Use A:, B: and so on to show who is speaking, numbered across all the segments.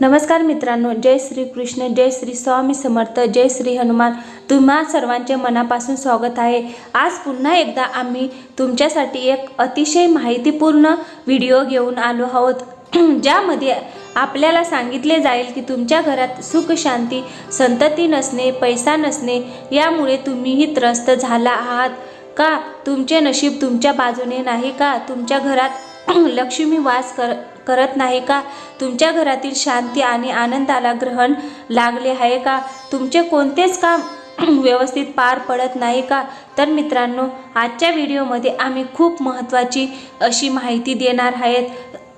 A: नमस्कार मित्रांनो जय श्री कृष्ण जय श्री स्वामी समर्थ जय श्री हनुमान. तुम्हा सर्वांचे मनापासून स्वागत आहे. आज पुन्हा एकदा आम्ही तुमच्यासाठी एक अतिशय माहितीपूर्ण व्हिडिओ घेऊन आलो आहोत. ज्यामध्ये आपल्याला सांगितले जाईल की तुमच्या घरात सुख शांती संतती नसणे पैसा नसणे यामुळे तुम्हीही त्रस्त झाला आहात. का? तुमचे नशीब तुमच्या बाजूने नाही का? तुमच्या घरात लक्ष्मी वास कर करत नाही का? तुमच्या घरातील शांती आणि आनंदाला ग्रहण लागले आहे का? तुमचे कोणतेच काम व्यवस्थित पार पडत नाही का? तर मित्रांनो आजच्या व्हिडिओमध्ये आम्ही खूप महत्त्वाची अशी माहिती देणार आहेत.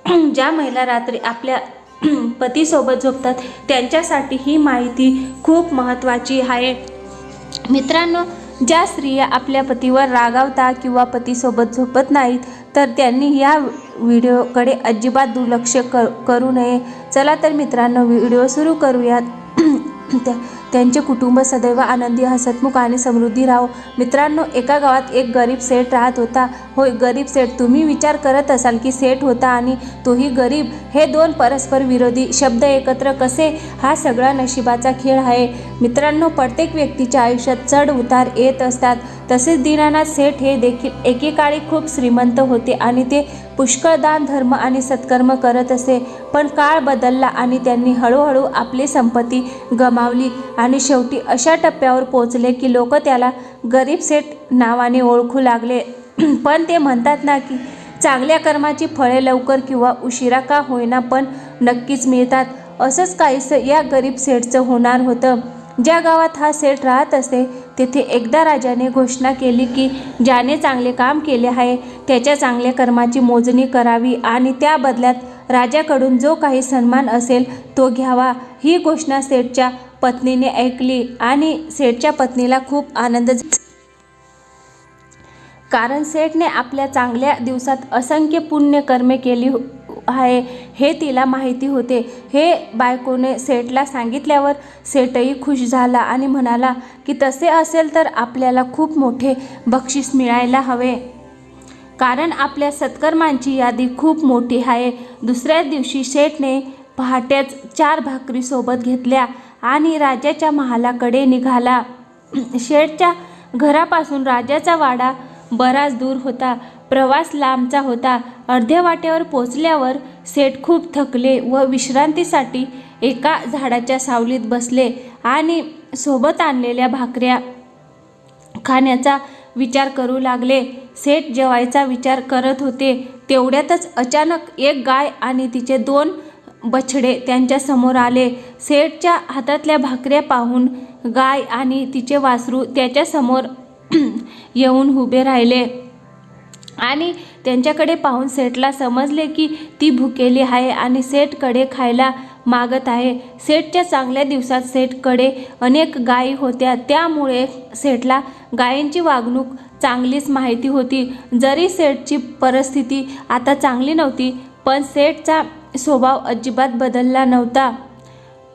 A: ज्या महिला रात्री आपल्या पतीसोबत झोपतात त्यांच्यासाठी ही माहिती खूप महत्त्वाची आहे. मित्रांनो ज्या स्त्रिया आपल्या पतीवर रागावता किंवा पतीसोबत झोपत नाहीत तर त्यांनी या व्हिडिओकडे अजिबात दुर्लक्ष कर करू नये. चला तर मित्रांनो व्हिडिओ सुरू करूयात. त्या त्यांचे कुटुंब सदैव आनंदी हसतमुख आणि समृद्धी राहो. मित्रांनो एका गावात एक गरीब सेठ राहत होता. होय गरीब सेठ तुम्ही विचार करत असाल की सेठ होता आणि तोही गरीब. हे दोन परस्पर विरोधी शब्द एकत्र कसे? हा सगळा नशिबाचा खेळ आहे. मित्रांनो प्रत्येक व्यक्तीच्या आयुष्यात चढ उतार येत असतात. तसेच दीनानाथ सेठ हे देखील एकेकाळी खूप श्रीमंत होते आणि ते पुष्कळ दान धर्म आणि सत्कर्म करत असे. पण काळ बदलला आणि त्यांनी हळूहळू आपली संपत्ती गमावली. आणि शेवटी अशा टप्प्यावर पोचले की लोक त्याला गरीब सेठ नावाने ओळखू लागले. पण ते म्हणतात ना की चांगल्या कर्माची फळे लवकर किंवा उशिरा का होईना पण नक्कीच मिळतात. असंच काहीसं या गरीब सेठचं होणार होतं. ज्या गावात हा सेठ राहत असे तेथे एकदा राजाने घोषणा केली की ज्याने चांगले काम केले आहे त्याच्या चांगल्या कर्माची मोजणी करावी आणि त्या बदल्यात राजाकडून जो काही सन्मान असेल तो घ्यावा. ही घोषणा सेठच्या पत्नीने ऐकली आणि सेठच्या पत्नीला खूप आनंद कारण सेठने आपल्या चांगल्या दिवसात असंख्य पुण्यकर्मे केली हो- आहे हे तिला माहिती होते. हे बायकोने सेठला सांगितल्यावर सेठही खुश झाला आणि म्हणाला की तसे असेल तर आपल्याला खूप मोठे बक्षीस मिळायला हवे. कारण आपल्या सत्कर्मांची यादी खूप मोठी आहे. दुसऱ्या दिवशी शेठने पहाट्याच चार भाकरी सोबत घेतल्या आणि राजाच्या महालाकडे निघाला. शेठच्या घरापासून राजाचा वाडा बराच दूर होता. प्रवास लांबचा होता. अर्ध्या वाट्यावर पोचल्यावर सेठ खूप थकले व विश्रांतीसाठी एका झाडाच्या सावलीत बसले आणि सोबत आणलेल्या भाकऱ्या खाण्याचा विचार करू लागले. सेठ जेवायचा विचार करत होते. तेवढ्यातच अचानक एक गाय आणि तिचे दोन बछडे त्यांच्यासमोर आले. सेठच्या हातातल्या भाकऱ्या पाहून गाय आणि तिचे वासरू त्याच्यासमोर येऊन उभे राहिले. आणि त्यांच्याकडे पाहून सेठला समजले की ती भुकेली आहे आणि सेठकडे खायला मागत आहे. सेठच्या चांगल्या दिवसात सेठकडे अनेक गायी होत्या. त्यामुळे सेठला गायींची वागणूक चांगलीच माहिती होती. जरी सेठची परिस्थिती आता चांगली नव्हती पण सेठचा स्वभाव अजिबात बदलला नव्हता.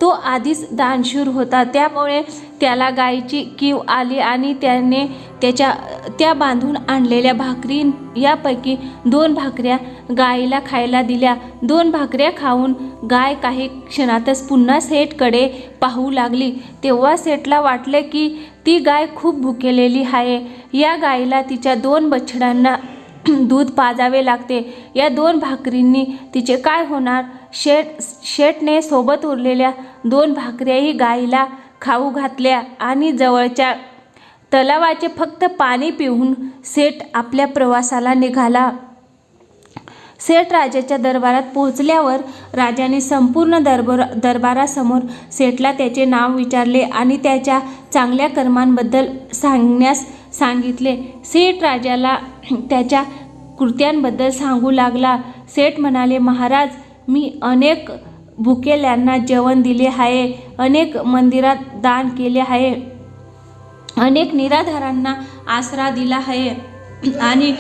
A: तो आधीच दानशूर होता. त्यामुळे त्याला गायीची कीव आली आणि त्याने त्याच्या त्या बांधून आणलेल्या भाकरी यापैकी दोन भाकऱ्या गायीला खायला दिल्या. दोन भाकऱ्या खाऊन गाय काही क्षणातच पुन्हा सेठकडे पाहू लागली. तेव्हा सेठला वाटले की ती गाय खूप भुकेलेली आहे. या गायीला तिच्या दोन बछड्यांना दूध पाजावे लागते. या दोन भाकरींनी तिचे काय होणार? शेट शेठने सोबत उरलेल्या दोन भाकऱ्याही गाईला खाऊ घातल्या आणि जवळच्या तलावाचे फक्त पाणी पिऊन सेठ आपल्या प्रवासाला निघाला. सेठ राजाच्या दरबारात पोहोचल्यावर राजाने संपूर्ण दरबार दरबारासमोर सेठला त्याचे नाव विचारले आणि त्याच्या चांगल्या कर्मांबद्दल सांगण्यास सांगितले. सेठ राजाला त्याच्या कृत्यांबद्दल सांगू लागला. सेठ म्हणाले महाराज मी अनेक भुकेल्यांना जेवण दिले आहे अनेक मंदिरात दान केले आहे अनेक निराधारांना आसरा दिला आहे आणि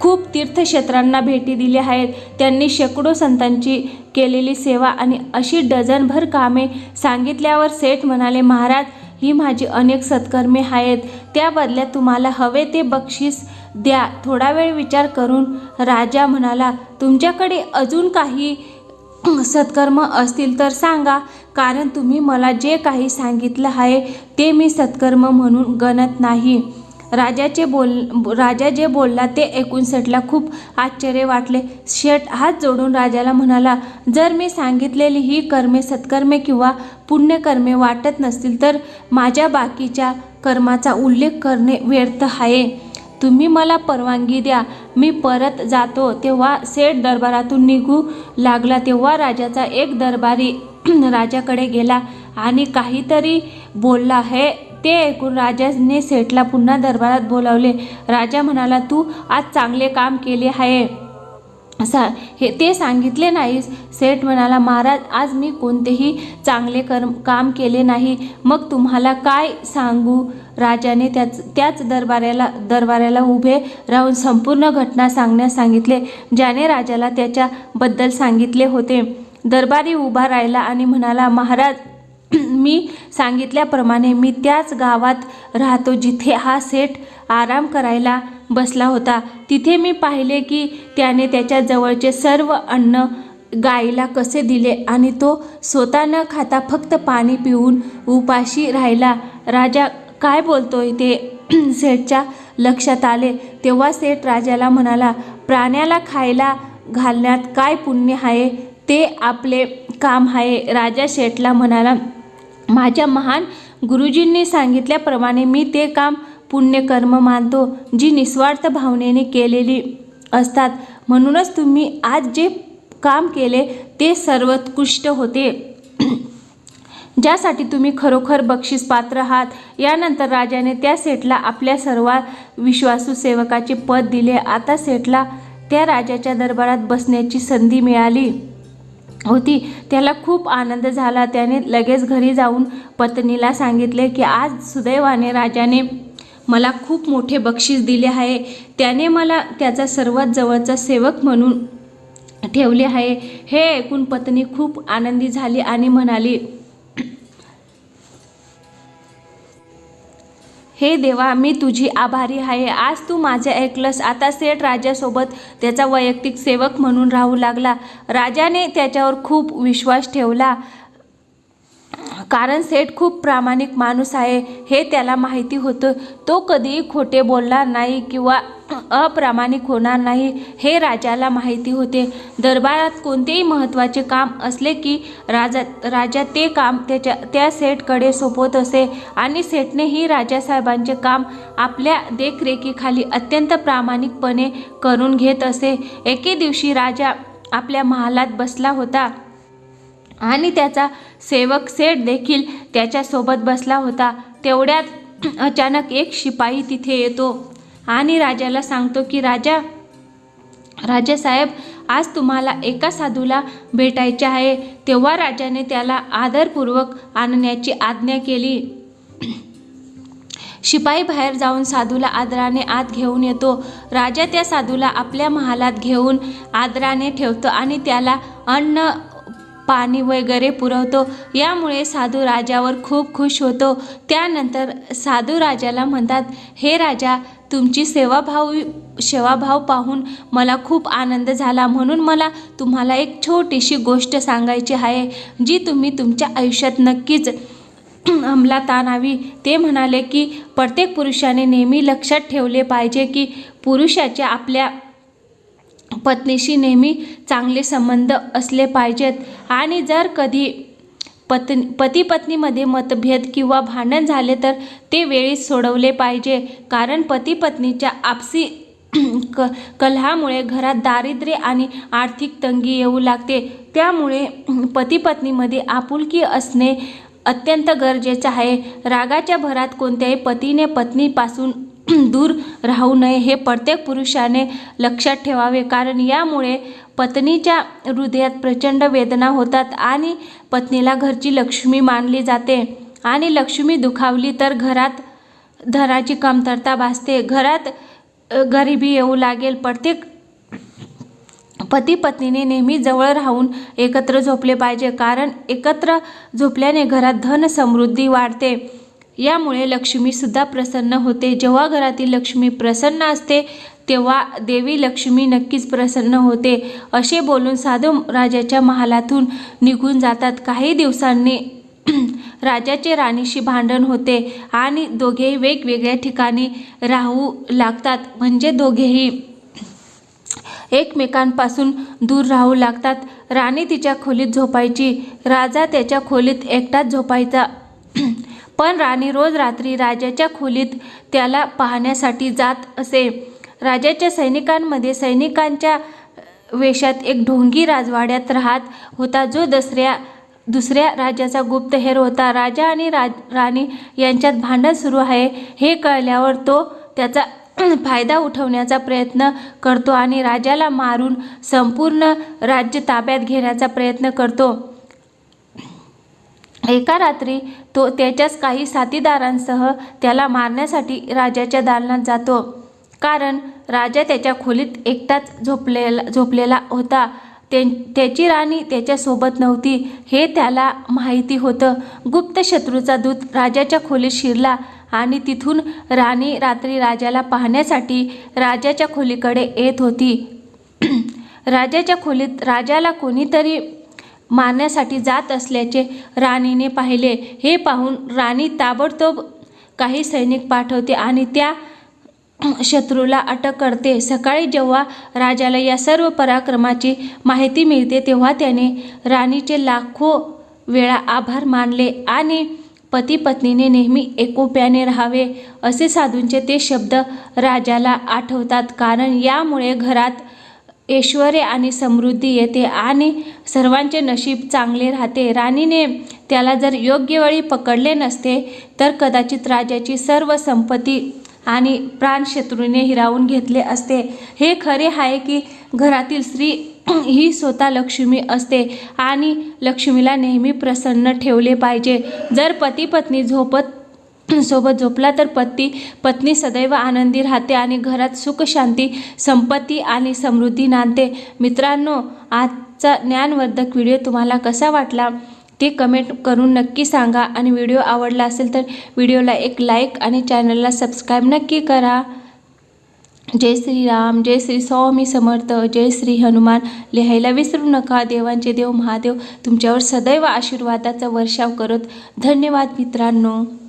A: खूप तीर्थक्षेत्रांना भेटी दिल्या आहेत. त्यांनी शेकडो संतांची केलेली सेवा आणि अशी डझनभर कामे सांगितल्यावर सेठ म्हणाले महाराज ही माझी अनेक सत्कर्मे आहेत. त्या बदल्यात तुम्हाला हवे ते बक्षीस द्या. थोडा वेळ विचार करून राजा म्हणाला तुमच्याकडे अजून काही सत्कर्म असतील तर सांगा कारण तुम्ही मला जे काही सांगितलं आहे ते मी सत्कर्म म्हणून गणत नाही. राजाचे बोल राजा जे बोलला ते ऐकून खूप आश्चर्य वाटले. शेठ हात जोडून राजाला म्हणाला जर मी सांगितलेली ही कर्मे सत्कर्मे किंवा पुण्यकर्मे वाटत नसतील तर माझ्या बाकीच्या कर्माचा उल्लेख करणे व्यर्थ आहे. तुम्ही मला परवानगी द्या. मी परत जातो. तेव्हा सेठ दरबारातून निघू लागला. तेव्हा राजाचा एक दरबारी राजाकडे गेला आणि काहीतरी बोलला हे ते ऐकून राजाने सेठला पुन्हा दरबारात बोलावले. राजा म्हणाला तू आज चांगले काम केले आहे. सा हे ते सांगितले नाहीस. सेठ म्हणाला महाराज आज मी कोणतेही चांगले कर्म काम केले नाही. मग तुम्हाला काय सांगू? राजाने त्याच त्याच दरबाऱ्याला दरबाऱ्याला उभे राहून संपूर्ण घटना सांगण्यास सांगितले ज्याने राजाला त्याच्याबद्दल सांगितले होते. दरबारी उभा राहिला आणि म्हणाला महाराज मी सांगितल्याप्रमाणे मी त्याच गावात राहतो जिथे हा सेठ आराम करायला बसला होता. तिथे मी पाहिले की त्याने त्याच्या जवळचे सर्व अन्न गाईला कसे दिले आणि तो स्वतः न खाता फक्त पाणी पिऊन उपाशी राहिला. राजा काय बोलतोय ते सेठच्या लक्षात आले. तेव्हा सेठ राजाला म्हणाला प्राण्याला खायला घालण्यात काय पुण्य आहे? ते आपले काम आहे. राजा शेठला म्हणाला माझ्या महान गुरुजींनी सांगितल्याप्रमाणे मी ते काम पुण्यकर्म मानतो जी निस्वार्थ भावनेने केलेली असतात. म्हणूनच तुम्ही आज जे काम केले ते सर्वोत्कृष्ट होते. ज्यासाठी तुम्ही खरोखर बक्षीस पात्र आहात. यानंतर राजाने त्या सेठला आपल्या सर्वात विश्वासू सेवकाचे पद दिले. आता सेठला त्या राजाच्या दरबारात बसण्याची संधी मिळाली. होती. त्याला खूप आनंद झाला. त्याने लगेच घरी जाऊन पत्नीला सांगितले की आज सुदैवाने राजाने मला खूप मोठे बक्षीस दिले आहे. त्याने मला त्याचा सर्वात जवळचा सेवक म्हणून ठेवले आहे. हे ऐकून पत्नी खूप आनंदी झाली आणि म्हणाली हे देवा मी तुझी आभारी आहे. आज तू माझे ऐकलंस. आता सेठ राजासोबत त्याचा वैयक्तिक सेवक म्हणून राहू लागला. राजाने त्याच्यावर खूप विश्वास ठेवला. कारण सेठ खूप प्रामाणिक माणूस आहे हे त्याला माहिती होतं. तो कधीही खोटे बोलणार नाही किंवा अप्रामाणिक होणार नाही हे राजाला माहिती होते. दरबारात कोणतेही महत्त्वाचे काम असले की राजा राजा ते काम त्याच्या त्या सेठकडे सोपवत असे आणि सेठनेही राजासाहेबांचे काम आपल्या देखरेखीखाली अत्यंत प्रामाणिकपणे करून घेत असे. एके दिवशी राजा आपल्या महालात बसला होता आणि त्याचा सेवक सेठ देखील त्याच्यासोबत बसला होता. तेवढ्यात अचानक एक शिपाई तिथे येतो आणि राजाला सांगतो की राजा राजासाहेब आज तुम्हाला एका साधूला भेटायचे आहे. तेव्हा राजाने त्याला आदरपूर्वक आणण्याची आज्ञा केली. शिपाई बाहेर जाऊन साधूला आदराने आत घेऊन येतो. राजा त्या साधूला आपल्या महालात घेऊन आदराने ठेवतो आणि त्याला अन्न पाणी वगैरे पुरवतो. यामुळे साधू राजावर खूप खुश होतो. त्यानंतर साधू राजाला म्हणतात हे राजा तुमची सेवाभाव सेवाभाव पाहून मला खूप आनंद झाला. म्हणून मला तुम्हाला एक छोटीशी गोष्ट सांगायची आहे जी तुम्ही तुमच्या आयुष्यात नक्कीच अंमलात आणावी. ते म्हणाले की प्रत्येक पुरुषाने नेहमी लक्षात ठेवले पाहिजे की पुरुषाच्या आपल्या पत्नीशी नेहमी चांगले संबंध असले पाहिजेत. आणि जर कधी पत्नी पती पत्नीमध्ये मतभेद किंवा भांडण झाले तर ते वेळीच सोडवले पाहिजे. कारण पती पत्नीच्या आपसी क कलहामुळे घरात दारिद्र्य आणि आर्थिक तंगी येऊ लागते. त्यामुळे पती पत्नीमध्ये आपुलकी असणे अत्यंत गरजेचं आहे. रागाच्या भरात कोणत्याही पतीने पत्नीपासून दूर राहू नये हे प्रत्येक पुरुषाने लक्षात ठेवावे. कारण यामुळे पत्नीच्या हृदयात प्रचंड वेदना होतात आणि पत्नीला घरची लक्ष्मी मानली जाते आणि लक्ष्मी दुखावली तर घरात धनाची कमतरता भासते. घरात गरिबी येऊ लागेल. प्रत्येक पती पत्नीने नेहमी जवळ राहून एकत्र झोपले पाहिजे. कारण एकत्र झोपल्याने घरात धन समृद्धी वाढते. यामुळे लक्ष्मीसुद्धा प्रसन्न होते. जेव्हा घरातील लक्ष्मी प्रसन्न असते तेव्हा देवी लक्ष्मी नक्कीच प्रसन्न होते. असे बोलून साधू राजाच्या महालातून निघून जातात. काही दिवसांनी राजाचे राणीशी भांडण होते आणि दोघेही वेगवेगळ्या ठिकाणी राहू लागतात. म्हणजे दोघेही एकमेकांपासून दूर राहू लागतात. राणी तिच्या खोलीत झोपायची राजा त्याच्या खोलीत एकटाच झोपायचा. पण राणी रोज रात्री राजाच्या खोलीत त्याला पाहण्यासाठी जात असे. राजाच्या सैनिकांमध्ये सैनिकांच्या वेशात एक ढोंगी राजवाड्यात राहत होता जो दसऱ्या दुसऱ्या राजाचा गुप्तहेर होता. राजा आणि राज राणी यांच्यात भांडण सुरू आहे हे कळल्यावर तो त्याचा फायदा उठवण्याचा प्रयत्न करतो आणि राजाला मारून संपूर्ण राज्य ताब्यात घेण्याचा प्रयत्न करतो. एका रात्री तो त्याच्याच काही साथीदारांसह त्याला मारण्यासाठी राजाच्या दालनात जातो. कारण राजा त्याच्या खोलीत एकटाच झोपलेला झोपलेला होता. ते त्याची राणी त्याच्यासोबत नव्हती. हे त्याला माहिती होतं. गुप्त शत्रूचा दूत राजाच्या खोलीत शिरला आणि तिथून राणी रात्री राजाला पाहण्यासाठी राजाच्या खोलीकडे येत होती. राजाच्या खोलीत राजाला कोणीतरी मारण्यासाठी जात असल्याचे राणीने पाहिले. हे पाहून राणी ताबडतोब काही सैनिक पाठवते आणि त्या शत्रूला अटक करते. सकाळी जेव्हा राजाला या सर्व पराक्रमाची माहिती मिळते तेव्हा त्याने राणीचे लाखो वेळा आभार मानले आणि पती पत्नीने नेहमी एकोप्याने राहावे असे साधूंचे ते शब्द राजाला आठवतात. कारण यामुळे घरात ऐश्वर्य आणि समृद्धी येते आणि सर्वांचे नशीब चांगले राहते. राणीने त्याला जर योग्य वेळी पकडले नसते तर कदाचित राजाची सर्व संपत्ती आणि प्राणशत्रूने हिरावून घेतले असते. हे खरे आहे की घरातील स्त्री ही स्वतः लक्ष्मी असते आणि लक्ष्मीला नेहमी प्रसन्न ठेवले पाहिजे. जर पती पत्नी झोपत सोबत झोपला तर पती पत्नी सदैव आनंदी राहते आणि घरात सुख शांती संपत्ती आणि समृद्धी नांदते. मित्रांनो आजचा ज्ञानवर्धक व्हिडिओ तुम्हाला कसा वाटला? ते कमेंट करून नक्की सांगा. आणि व्हिडिओ आवडला असेल तर व्हिडिओला एक लाईक आणि चॅनलला सबस्क्राईब नक्की करा. जय श्रीराम जय श्री स्वामी समर्थ जय श्री हनुमान. लिहायला विसरू नका. देवांचे देव महादेव तुमच्यावर सदैव आशीर्वादाचा वर्षाव करत धन्यवाद मित्रांनो.